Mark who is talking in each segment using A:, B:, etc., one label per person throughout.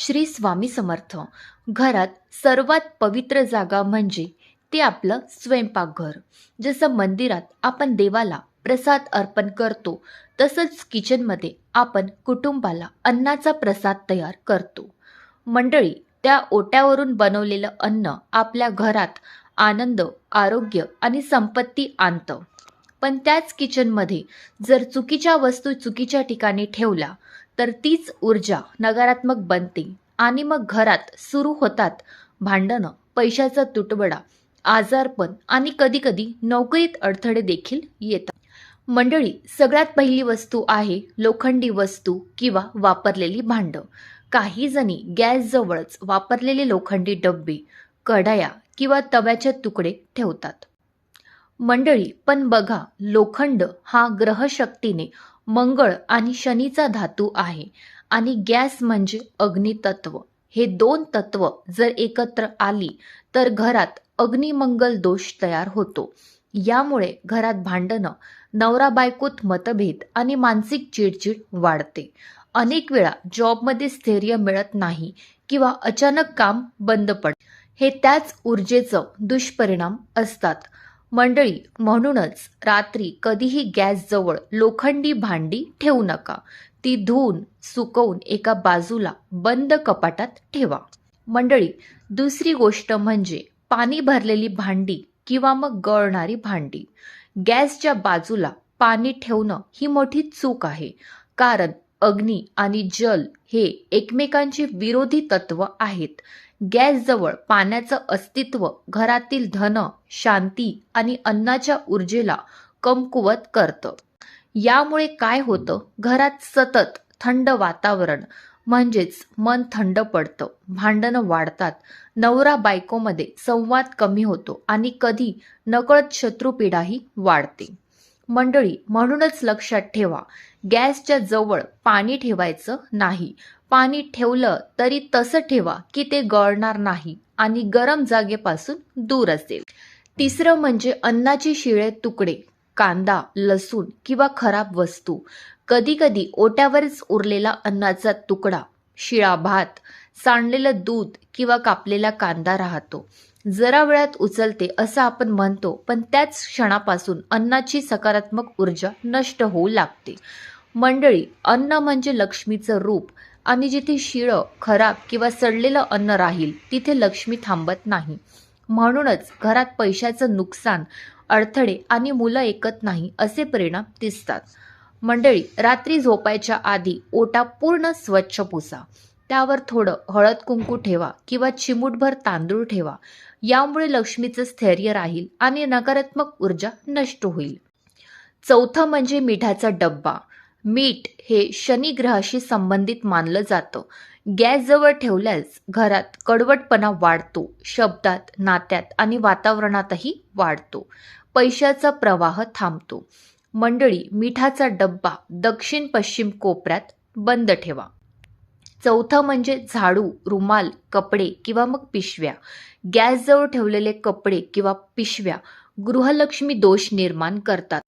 A: श्री स्वामी समर्थ. घरात सर्वात पवित्र जागा म्हणजे ते आपलं स्वयंपाकघर. जसं मंदिरात आपण देवाला प्रसाद अर्पण करतो तसंच किचनमध्ये आपण कुटुंबाला अन्नाचा प्रसाद तयार करतो. मंडळी त्या ओट्यावरून बनवलेलं अन्न आपल्या घरात आनंद आरोग्य आणि संपत्ती आणतं. पण त्याच किचनमध्ये जर चुकीच्या वस्तू चुकीच्या ठिकाणी ठेवल्या तर तीच ऊर्जा नकारात्मक बनते आणि मग घरात सुरू होतात भांडणं पैशाचा तुटवडा आजारपण आणि कधीकधी नोकरीत अडथळे देखील येतात. मंडळी सगळ्यात पहिली वस्तू आहे लोखंडी वस्तू किंवा वापरलेली भांडं. काही जणी गॅसजवळच वापरलेले लोखंडी डब्बे कढया किंवा तव्याचे तुकडे ठेवतात. मंडळी पण बघा लोखंड हा ग्रहशक्तीने मंगळ आणि शनीचा धातू आहे. आणि गॅस म्हणजे अग्नितत्व. हे दोन तत्व जर एकत्र आली तर घरात अग्निमंगल दोष तयार होतो. यामुळे घरात भांडणं नवरा बायकोत मतभेद आणि मानसिक चिडचिड वाढते. अनेक वेळा जॉबमध्ये स्थैर्य मिळत नाही किंवा अचानक काम बंद पड हे त्याच ऊर्जेचं दुष्परिणाम असतात. मंडळी म्हणूनच रात्री कधीही गॅसजवळ लोखंडी भांडी ठेवू नका. ती धुवून सुकवून एका बाजूला बंद कपाटात ठेवा. मंडळी दुसरी गोष्ट म्हणजे पाणी भरलेली भांडी किंवा मग गळणारी भांडी. गॅसच्या बाजूला पाणी ठेवणं ही मोठी चूक आहे. कारण अग्नी आणि जल हे एकमेकांचे विरोधी तत्व आहेत. गॅसजवळ पाण्याचं अस्तित्व घरातील धन शांती आणि अन्नाच्या ऊर्जेला कमकुवत करतं. यामुळे काय होतं? घरात सतत थंड वातावरण म्हणजेच मन थंड पडतं. भांडणं वाढतात. नवरा बायकोमध्ये संवाद कमी होतो आणि कधी नकळत शत्रुपीडाही वाढते. मंडळी म्हणूनच लक्षात ठेवा गॅसच्या जवळ पाणी ठेवायचं नाही. पाणी ठेवलं तरी तसं ठेवा की ते गळणार नाही आणि गरम जागेपासून दूर असेल तिसरं म्हणजे अन्नाचे शिळे तुकडे कांदा लसूण किंवा खराब वस्तू. कधीकधी ओट्यावरच उरलेला अन्नाचा तुकडा शिळा भात सांडलेलं दूध किंवा कापलेला कांदा राहतो. जरा वेळात उचलते असं आपण म्हणतो पण त्याच क्षणापासून अन्नाची सकारात्मक ऊर्जा नष्ट होऊ लागते. मंडळी अन्न म्हणजे लक्ष्मीचं रूप. आणि जिथे शिळं खराब किंवा सडलेलं अन्न राहील तिथे लक्ष्मी थांबत नाही. म्हणूनच घरात पैशाचं नुकसान अडथळे आणि मुलं ऐकत नाही असे परिणाम दिसतात. मंडळी रात्री झोपायच्या आधी ओटा पूर्ण स्वच्छ पुसा. त्यावर थोडं हळद कुंकू ठेवा किंवा चिमूटभर तांदूळ ठेवा. यामुळे लक्ष्मीचं स्थैर्य राहील आणि नकारात्मक ऊर्जा नष्ट होईल. चौथं म्हणजे मिठाचा डब्बा. मीठ हे शनिग्रहाशी संबंधित मानलं जातं. गॅसजवळ ठेवल्यास घरात कडवटपणा वाढतो शब्दात नात्यात आणि वातावरणातही वाढतो. पैशाचा प्रवाह थांबतो. मंडळी मिठाचा डब्बा दक्षिण पश्चिम कोपऱ्यात बंद ठेवा. चौथं म्हणजे झाडू रुमाल कपडे किंवा मग पिशव्या. गॅसजवळ ठेवलेले कपडे किंवा पिशव्या गृहलक्ष्मी दोष निर्माण करतात.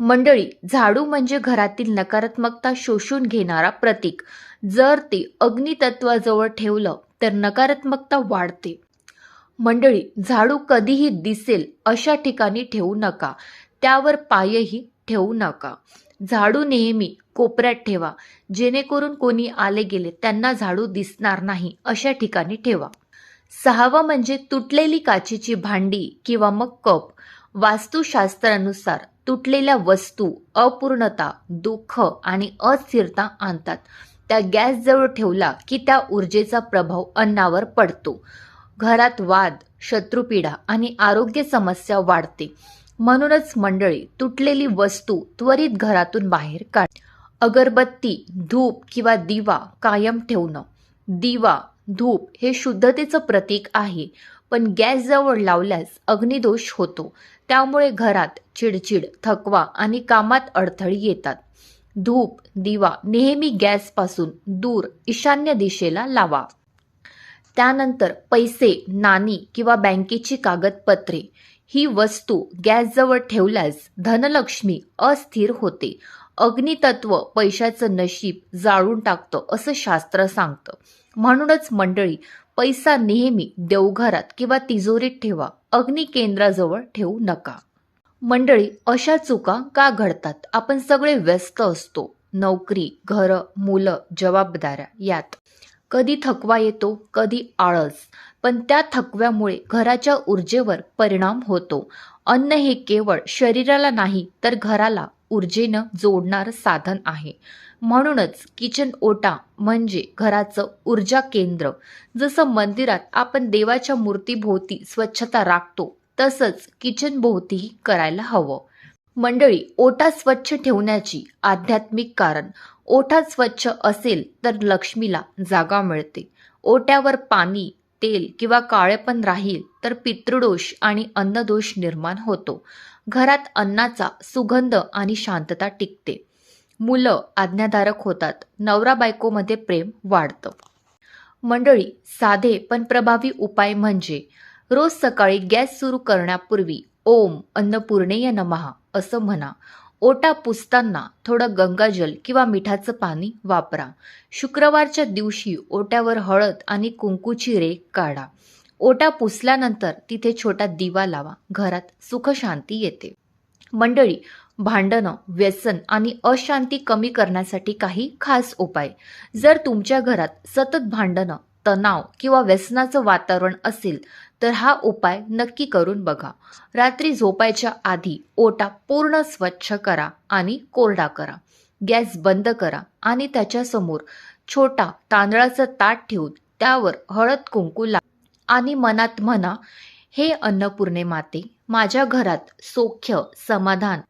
A: मंडळी झाडू म्हणजे घरातील नकारात्मकता शोषून घेणारा प्रतीक. जर ते अग्नितत्वाजवळ ठेवलं तर नकारात्मकता वाढते. मंडळी झाडू कधीही दिसेल अशा ठिकाणी ठेवू नका. त्यावर पायही ठेवू नका. झाडू नेहमी कोपऱ्यात ठेवा. जेणेकरून कोणी आले गेले त्यांना झाडू दिसणार नाही अशा ठिकाणी ठेवा. सहावा म्हणजे तुटलेली काचेची भांडी किंवा मग कप. वास्तुशास्त्रानुसार तुटलेल्या वस्तू अपूर्णता दुःख आणि अस्थिरता आणतात. त्या गॅसजवळ ठेवला की त्या ऊर्जेचा प्रभाव अन्नावर पडतो. घरात वाद शत्रुपीडा आणि आरोग्य समस्या वाढते. म्हणूनच मंडळी तुटलेली वस्तू त्वरित घरातून बाहेर काढ. अगरबत्ती धूप किंवा दिवा कायम ठेवणं. दिवा धूप हे शुद्धतेचं प्रतीक आहे. पण गॅसजवळ लावल्यास अग्निदोष होतो. त्यामुळे घरात चिडचिड थकवा आणि कामात अडथळे येतात. धूप दिवा नेहमी गॅसपासून दूर ईशान्य दिशेला लावा. त्यानंतर पैसे नाणी किंवा बँकेची कागदपत्रे. ही वस्तू गॅसजवळ ठेवल्यास धनलक्ष्मी अस्थिर होते. अग्नितत्व पैशाचं नशीब जाळून टाकतं असं शास्त्र सांगतं. म्हणूनच मंडळी पैसा नेहमी देवघरात किंवा तिजोरीत ठेवा. अग्निकेंद्राजवळ ठेवू नका. मंडळी अशा चुका का घडतात? आपण सगळे व्यस्त असतो. नोकरी घरं मुलं जबाबदाऱ्या यात. कधी थकवा येतो कधी आळस. पण त्या थकव्यामुळे घराच्या ऊर्जेवर परिणाम होतो. अन्न हे केवळ शरीराला नाही तर घराला ऊर्जेनं जोडणारं साधन आहे. म्हणूनच किचन ओटा म्हणजे घराचं ऊर्जा केंद्र. जसं मंदिरात आपण देवाच्या मूर्तीभोवती स्वच्छता राखतो तसंच किचन भोवतीही करायला हवं. मंडळी ओटा स्वच्छ ठेवण्याची आध्यात्मिक कारण ओठा स्वच्छ असेल तर लक्ष्मीला जागा मिळते. ओट्यावर पाणी तेल किंवा काळेपण राहील तर पितृदोष आणि अन्नदोष निर्माण होतो. घरात अन्नाचा सुगंध आणि शांतता टिकते. मुलं आज्ञाधारक होतात. नवरा बायकोमध्ये प्रेम वाढतं. मंडळी साधे पण प्रभावी उपाय म्हणजे रोज सकाळी गॅस सुरू करण्यापूर्वी ओम अन्नपूर्णेय नमहा असं म्हणा. ओटा पुसताना थोडं गंगाजल किंवा मिठाचं पाणी वापरा. शुक्रवारच्या दिवशी ओट्यावर हळद आणि कुंकूची रेख काढा. ओटा पुसल्यानंतर तिथे छोटा दिवा लावा. घरात सुखशांती येते. मंडळी भांडणं व्यसन आणि अशांती कमी करण्यासाठी काही खास उपाय. जर तुमच्या घरात सतत भांडणं तणाव किंवा व्यसनाचं वातावरण असेल तर हा उपाय नक्की करून बघा. रात्री झोपायच्या आधी ओटा पूर्ण स्वच्छ करा आणि कोरडा करा. गॅस बंद करा आणि त्याच्यासमोर छोटा तांदळाचं ताट ठेवून त्यावर हळद कुंकू ला आणि मनात म्हणा हे अन्नपूर्णे माते माझ्या घरात सौख्य समाधान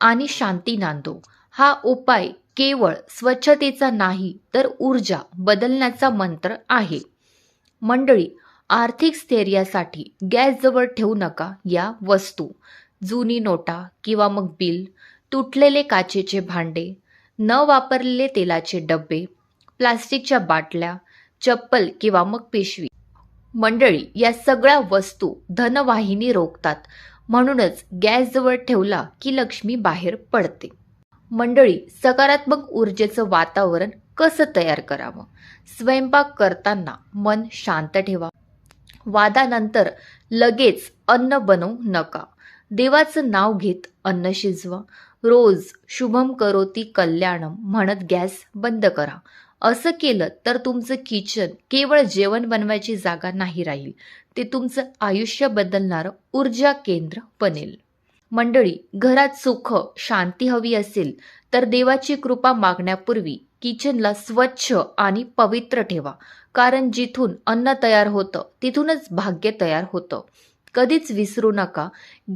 A: आणि शांती नांदो. हा उपाय केवळ स्वच्छतेचा नाही तर ऊर्जा बदलण्याचा मंत्र आहे. मंडळी आर्थिक स्थैर्यासाठी गॅसजवळ ठेवू नका या वस्तू. जुनी नोटा किंवा मग बिल तुटलेले काचेचे भांडे न वापरलेले तेलाचे डबे प्लास्टिकच्या बाटल्या चप्पल किंवा मग पिशवी. मंडळी या सगळ्या वस्तू धनवाहिनी रोखतात. म्हणूनच गॅसजवळ ठेवला की लक्ष्मी बाहेर पडते. मंडळी सकारात्मक ऊर्जेचं वातावरण कसं तयार करावं? स्वयंपाक करताना मन शांत ठेवा. वादानंतर लगेच अन्न बनवू नका. देवाचं नाव घेत अन्न शिजवा. रोज शुभम करोती कल्याणम म्हणत गॅस बंद करा. असं केलं तर तुमचं किचन केवळ जेवण बनवायची जागा नाही राहील. ते तुमचं आयुष्य बदलणारं ऊर्जा केंद्र बनेल. मंडळी घरात सुख शांती हवी असेल तर देवाची कृपा मागण्यापूर्वी किचनला स्वच्छ आणि पवित्र ठेवा. कारण जिथून अन्न तयार होतं तिथूनच भाग्य तयार होतं. कधीच विसरू नका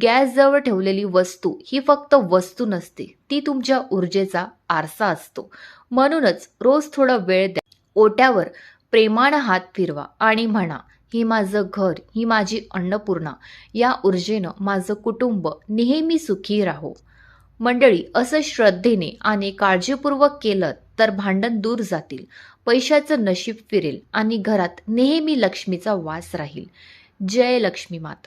A: गॅसजवळ ठेवलेली वस्तू ही फक्त वस्तू नसते ती तुमच्या ऊर्जेचा आरसा असतो. म्हणूनच रोज थोडा वेळ द्या. ओट्यावर प्रेमानं हात फिरवा आणि म्हणा ही माझं घर ही माझी अन्नपूर्णा या ऊर्जेनं माझं कुटुंब नेहमी सुखी राहो. मंडळी असं श्रद्धेने आणि काळजीपूर्वक केलं तर भांडण दूर जातील पैशाचं नशीब फिरेल आणि घरात नेहमी लक्ष्मीचा वास राहील. जय लक्ष्मी माता.